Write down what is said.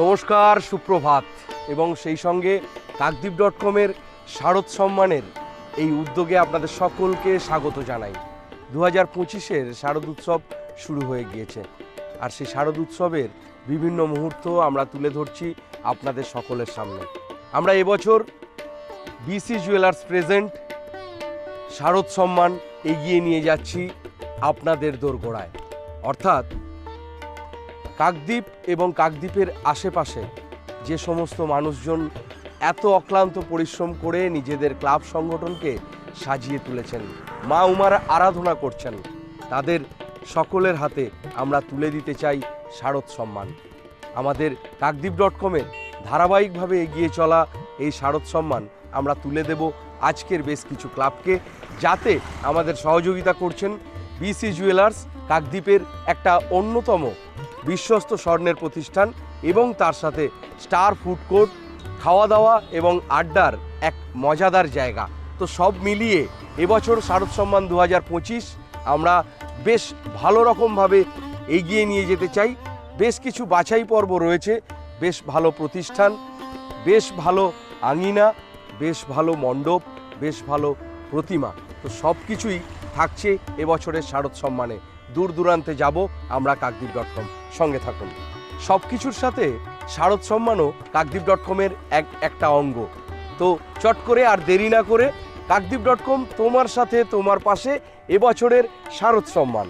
নমস্কার, সুপ্রভাত। এবং সেই সঙ্গে কাকদ্বীপ ডট কমের শারদ সম্মানের এই উদ্যোগে আপনাদের সকলকে স্বাগত জানাই। দু হাজার পঁচিশের শারদ উৎসব শুরু হয়ে গিয়েছে। আর সেই শারদ উৎসবের বিভিন্ন মুহূর্ত আমরা তুলে ধরছি আপনাদের সকলের সামনে। আমরা এবছর বিসি জুয়েলার্স প্রেজেন্ট শারদ সম্মান এগিয়ে নিয়ে যাচ্ছি আপনাদের দোরগোড়ায়। অর্থাৎ কাকদ্বীপ এবং কাকদ্বীপের আশেপাশে যে সমস্ত মানুষজন এত অক্লান্ত পরিশ্রম করে নিজেদের ক্লাব সংগঠনকে সাজিয়ে তুলেছেন, মা উমার আরাধনা করছেন, তাদের সকলের হাতে আমরা তুলে দিতে চাই শারদ সম্মান। আমাদের কাকদ্বীপ ডট কমের ধারাবাহিকভাবে এগিয়ে চলা এই শারদ সম্মান আমরা তুলে দেব আজকের বেশ কিছু ক্লাবকে, যাতে আমাদের সহযোগিতা করছেন বিসি জুয়েলার্স কাকদ্বীপের একটা অন্যতম বিশ্বস্ত স্বর্ণের প্রতিষ্ঠান এবং তার সাথে স্টার ফুড কোর্ট খাওয়া দাওয়া এবং আড্ডার এক মজাদার জায়গা। তো সব মিলিয়ে এবছর শারদ সম্মান দু হাজার পঁচিশ আমরা বেশ ভালো রকমভাবে এগিয়ে নিয়ে যেতে চাই। বেশ কিছু বাছাই পর্ব রয়েছে, বেশ ভালো প্রতিষ্ঠান, বেশ ভালো আঙিনা, বেশ ভালো মণ্ডপ, বেশ ভালো প্রতিমা। তো সব কিছুই থাকছে এবছরের শারদ সম্মানে। দূর দূরান্তে যাব, আমরা কাকদ্বীপ ডট কম সঙ্গে থাকুন। সব কিছুর সাথে শারদ সম্মানও কাকদ্বীপ ডট কমের এক, একটা অঙ্গ। তো চট করে আর দেরি না করে কাকদ্বীপ ডট কম তোমার সাথে, তোমার পাশে এবছরের শারদ সম্মান